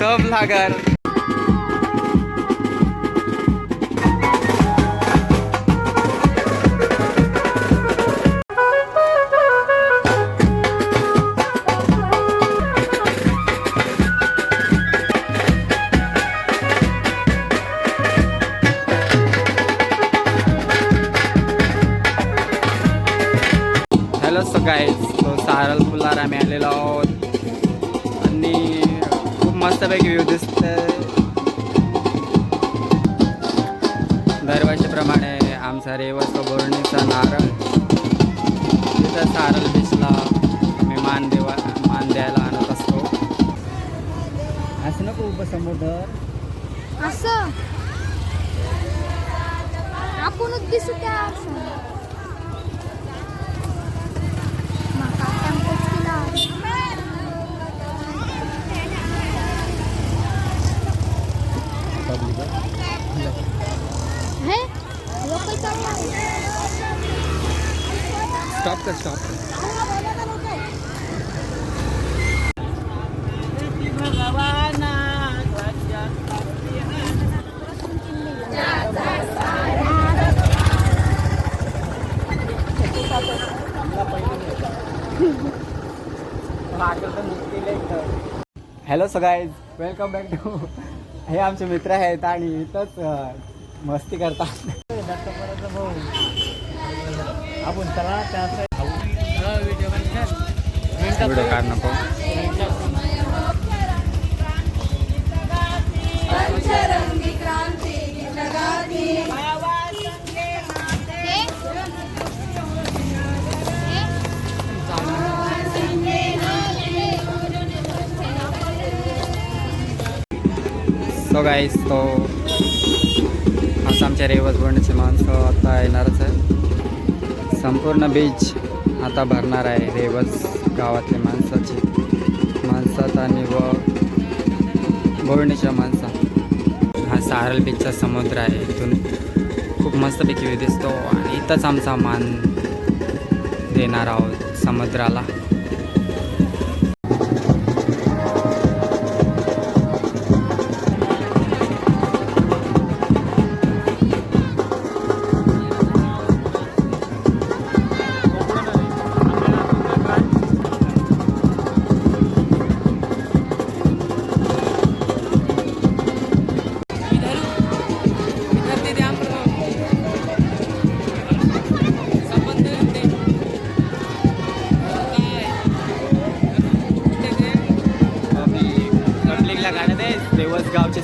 सब लागर hello so guys तो सारलपूरला आम्ही आलेलो आहोत. आणि मस्तपैकी व्ह्यू दिसतंय. दरवर्षीप्रमाणे आमचा रेवस बोरणीचा नारळ. तिथं सारल बीचला आम्ही मान देवा मान द्यायला आणत असतो. असं नको उपसमुद्र असं? आपणच दिसू त्या. स्टॉप कर स्टॉप कर hello so guys welcome back to हे आमचे मित्र आहेत आणि इथंच मस्ती करतात. आपण चला त्या व्हिडिओ काढ नको. सो गाईस तो असं आमच्या रेवस बोलण्याची माणसं आता येणारच आहे. संपूर्ण बीच आता भरणार आहे. रेवस गावातले माणसाची माणसात आणि व बोलण्याच्या माणसा हा सारल बीचचा समुद्र आहे. इथून खूप मस्तपैकी दिसतो. आणि इथंच आमचा मान देणार आहोत समुद्राला.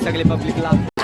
sa che le public lab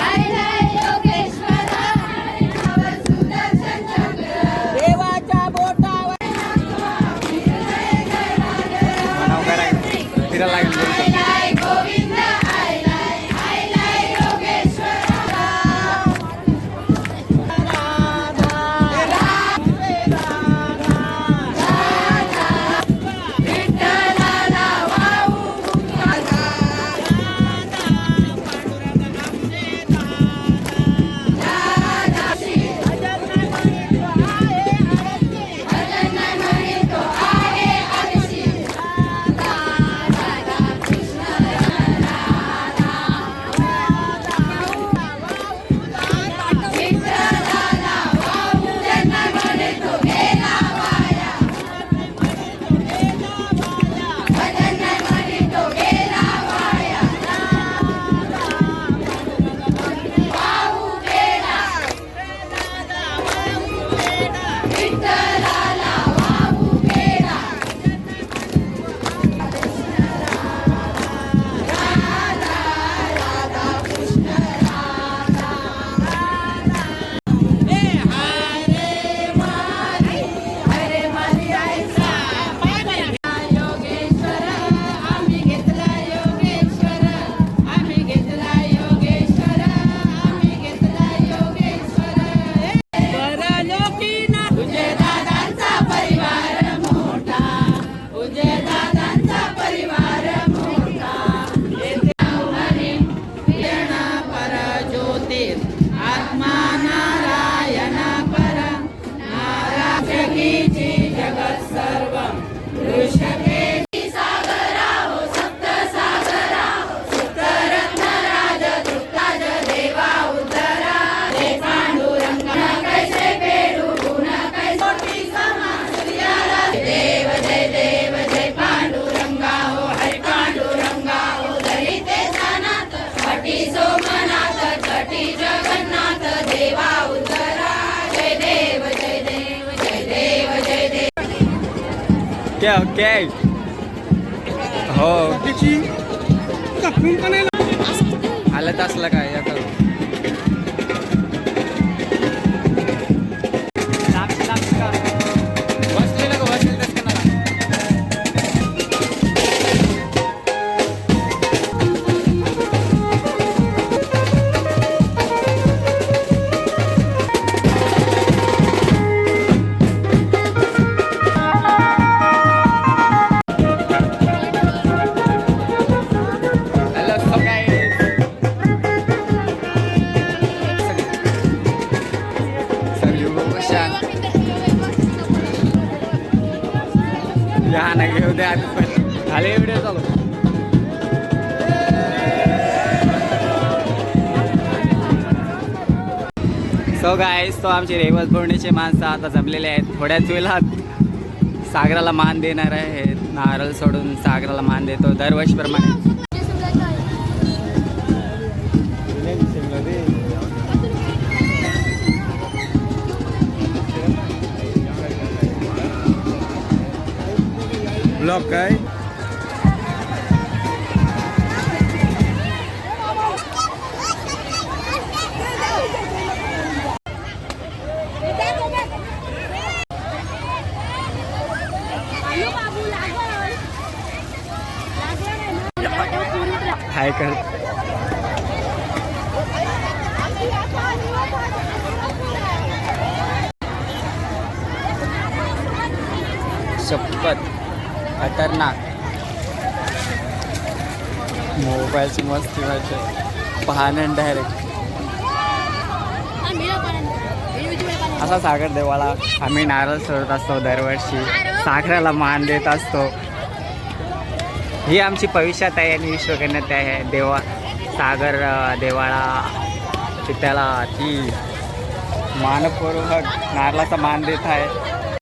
okay okay हो? आलं असलं काय? आता ना व्हिडिओ चालू सो गायस तो आमचे रेवस बोर्णीचे माणसं आता जमलेले आहेत. थोड्याच वेळात सागराला मान देणार आहे. नारळ सोडून सागराला मान देतो. दरवर्षीप्रमाणे. ब्लॉक काय हाय कर शपथ खतरनाक. मोबाईलची मस्ती वाटते पाहणं डायरेक्ट असा सागर देवाला आम्ही नारळ सोडत असतो दरवर्षी. सागराला मान देत असतो. ही आमची भविष्यात आहे आणि विश्वकन्यात आहे. देवा सागर देवाळा त्याला ती मानपूर्वक नारळाचा मान देत आहे.